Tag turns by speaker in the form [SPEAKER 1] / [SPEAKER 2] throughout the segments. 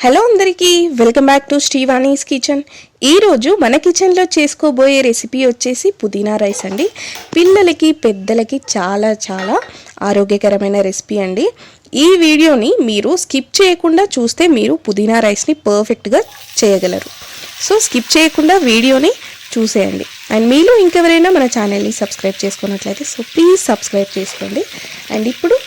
[SPEAKER 1] Hello అందరికీ welcome back to Srivani's kitchen. ఈరోజు మన కిచెన్లో చేసుకోబోయే రెసిపీ వచ్చేసి పుదీనా రైస్ అండి. పిల్లలకి పెద్దలకి చాలా చాలా ఆరోగ్యకరమైన రెసిపీ అండి. ఈ వీడియోని మీరు స్కిప్ చేయకుండా చూస్తే మీరు పుదీనా రైస్ని పర్ఫెక్ట్గా చేయగలరు. సో స్కిప్ చేయకుండా వీడియోని చూసేయండి. అండ్ మీలో ఇంకెవరైనా మన ఛానల్ని సబ్స్క్రైబ్ చేసుకున్నట్లయితే సో ప్లీజ్ సబ్స్క్రైబ్ చేసుకోండి. అండ్ ఇప్పుడు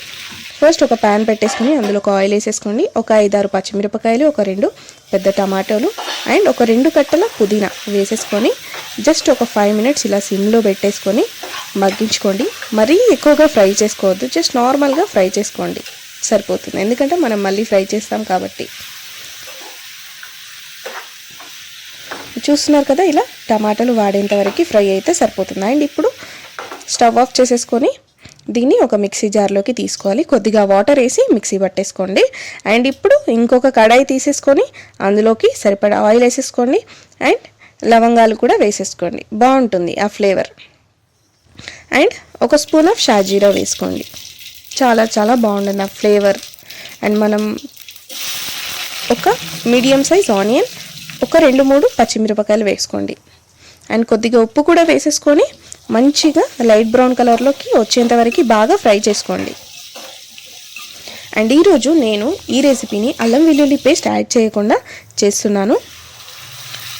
[SPEAKER 1] ఫస్ట్ ఒక ప్యాన్ పెట్టేసుకుని అందులో ఒక ఆయిల్ వేసేసుకోండి. ఒక ఐదారు పచ్చిమిరపకాయలు ఒక రెండు పెద్ద టమాటోలు అండ్ ఒక రెండు కట్టల పుదీనా వేసేసుకొని జస్ట్ ఒక ఫైవ్ మినిట్స్ ఇలా సిమ్లో పెట్టేసుకొని మగ్గించుకోండి. మరీ ఎక్కువగా ఫ్రై చేసుకోవద్దు. జస్ట్ నార్మల్గా ఫ్రై చేసుకోండి. సరిపోతుంది. ఎందుకంటే మనం మళ్ళీ ఫ్రై చేస్తాం కాబట్టి. చూస్తున్నారు కదా ఇలా టమాటాలు వాడేంత వరకు ఫ్రై అయితే సరిపోతుంది. అండ్ ఇప్పుడు స్టవ్ ఆఫ్ చేసేసుకొని దీన్ని ఒక మిక్సీ జార్లోకి తీసుకోవాలి. కొద్దిగా వాటర్ వేసి మిక్సీ పట్టేసుకోండి. అండ్ ఇప్పుడు ఇంకొక కడాయి తీసేసుకొని అందులోకి సరిపడా ఆయిల్ వేసేసుకోండి. అండ్ లవంగాలు కూడా వేసేసుకోండి. బాగుంటుంది ఆ ఫ్లేవర్. అండ్ ఒక స్పూన్ ఆఫ్ షాజీరా వేసుకోండి. చాలా చాలా బాగుంటుంది ఆ ఫ్లేవర్. అండ్ మనం ఒక మీడియం సైజ్ ఆనియన్ ఒక రెండు మూడు పచ్చిమిరపకాయలు వేసుకోండి. అండ్ కొద్దిగా ఉప్పు కూడా వేసేసుకొని మంచిగా లైట్ బ్రౌన్ కలర్లోకి వచ్చేంత వరకు బాగా ఫ్రై చేసుకోండి. అండ్ ఈరోజు నేను ఈ రెసిపీని అల్లం వెల్లుల్లి పేస్ట్ యాడ్ చేయకుండా చేస్తున్నాను.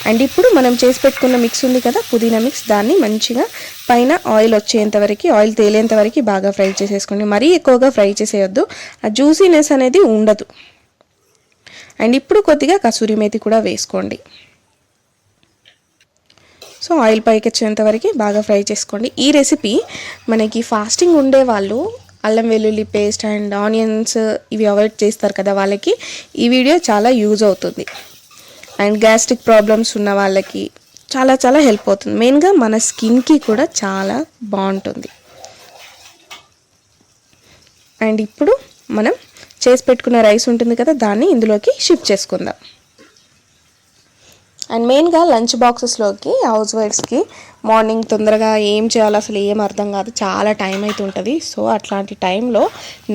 [SPEAKER 1] అండ్ ఇప్పుడు మనం చేసి పెట్టుకున్న మిక్స్ ఉంది కదా పుదీనా మిక్స్ దాన్ని మంచిగా పైన ఆయిల్ వచ్చేంత వరకు ఆయిల్ తేలేంత వరకు బాగా ఫ్రై చేసేసుకోండి. మరీ ఎక్కువగా ఫ్రై చేసేయొద్దు. ఆ జ్యూసీనెస్ అనేది ఉండదు. అండ్ ఇప్పుడు కొద్దిగా కసూరి మేతి కూడా వేసుకోండి. సో ఆయిల్ పైకి వచ్చేంత వరకు బాగా ఫ్రై చేసుకోండి. ఈ రెసిపీ మనకి ఫాస్టింగ్ ఉండే వాళ్ళు అల్లం వెల్లుల్లి పేస్ట్ అండ్ ఆనియన్స్ ఇవి అవాయిడ్ చేస్తారు కదా వాళ్ళకి ఈ వీడియో చాలా యూజ్ అవుతుంది. అండ్ గ్యాస్ట్రిక్ ప్రాబ్లమ్స్ ఉన్న వాళ్ళకి చాలా చాలా హెల్ప్ అవుతుంది. మెయిన్గా మన స్కిన్కి కూడా చాలా బాగుంటుంది. అండ్ ఇప్పుడు మనం చేసి పెట్టుకున్న రైస్ ఉంటుంది కదా దాన్ని ఇందులోకి షిఫ్ట్ చేసుకుందాం. అండ్ మెయిన్గా లంచ్ బాక్సెస్లోకి హౌస్ వైఫ్స్కి మార్నింగ్ తొందరగా ఏం చేయాలో అసలు ఏం అర్థం కాదు. చాలా టైం అయితే ఉంటుంది. సో అట్లాంటి టైంలో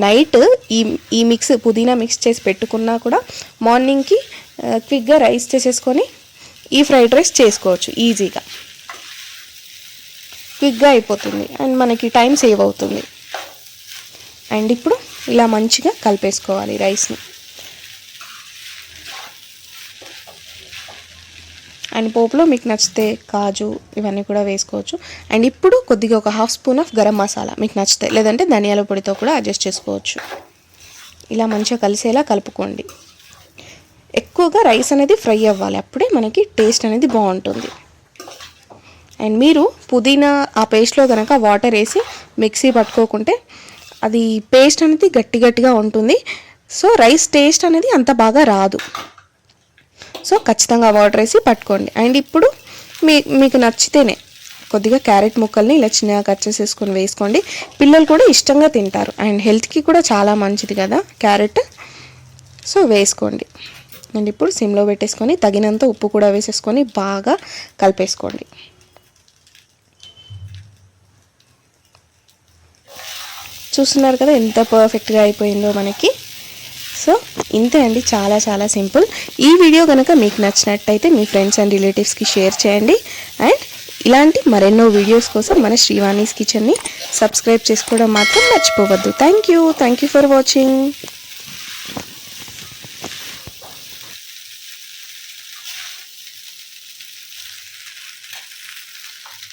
[SPEAKER 1] నైట్ ఈ ఈ మిక్స్ పుదీనా మిక్స్ చేసి పెట్టుకున్నా కూడా మార్నింగ్కి క్విక్గా రైస్ చేసేసుకొని ఈ ఫ్రైడ్ రైస్ చేసుకోవచ్చు. ఈజీగా. క్విక్గా అయిపోతుంది. అండ్ మనకి టైం సేవ్ అవుతుంది. అండ్ ఇప్పుడు ఇలా మంచిగా కలిపేసుకోవాలి రైస్ని. అండ్ పోపులో మీకు నచ్చితే కాజు ఇవన్నీ కూడా వేసుకోవచ్చు. అండ్ ఇప్పుడు కొద్దిగా ఒక half spoon of garam masala మీకు నచ్చితే లేదంటే ధనియాల పొడితో కూడా అడ్జస్ట్ చేసుకోవచ్చు. ఇలా మంచిగా కలిసేలా కలుపుకోండి. ఎక్కువగా రైస్ అనేది ఫ్రై అవ్వాలి అప్పుడే మనకి టేస్ట్ అనేది బాగుంటుంది. అండ్ మీరు పుదీనా ఆ పేస్ట్లో కనుక వాటర్ వేసి మిక్సీ పట్టుకోకుంటే అది పేస్ట్ అనేది గట్టి గట్టిగా ఉంటుంది. సో రైస్ టేస్ట్ అనేది అంత బాగా రాదు. సో ఖచ్చితంగా వాటర్ వేసి పట్టుకోండి. అండ్ ఇప్పుడు మీ మీకు నచ్చితేనే కొద్దిగా క్యారెట్ ముక్కల్ని ఇలా చిన్నగా కట్ చేసేసుకొని వేసుకోండి. పిల్లలు కూడా ఇష్టంగా తింటారు. అండ్ హెల్త్కి కూడా చాలా మంచిది కదా క్యారెట్. సో వేసుకోండి. అండ్ ఇప్పుడు సిమ్లో పెట్టేసుకొని తగినంత ఉప్పు కూడా వేసేసుకొని బాగా కలిపేసుకోండి. చూస్తున్నారు కదా ఎంత పర్ఫెక్ట్గా అయిపోయిందో మనకి. సో ఇంతే అండి. చాలా చాలా సింపుల్. ఈ వీడియో కనుక మీకు నచ్చినట్టయితే మీ ఫ్రెండ్స్ అండ్ రిలేటివ్స్కి షేర్ చేయండి. అండ్ ఇలాంటి మరెన్నో వీడియోస్ కోసం మన శ్రీవాణీస్ కిచెన్ని సబ్స్క్రైబ్ చేసుకోవడం మాత్రం మర్చిపోవద్దు. Thank you. Thank you for watching.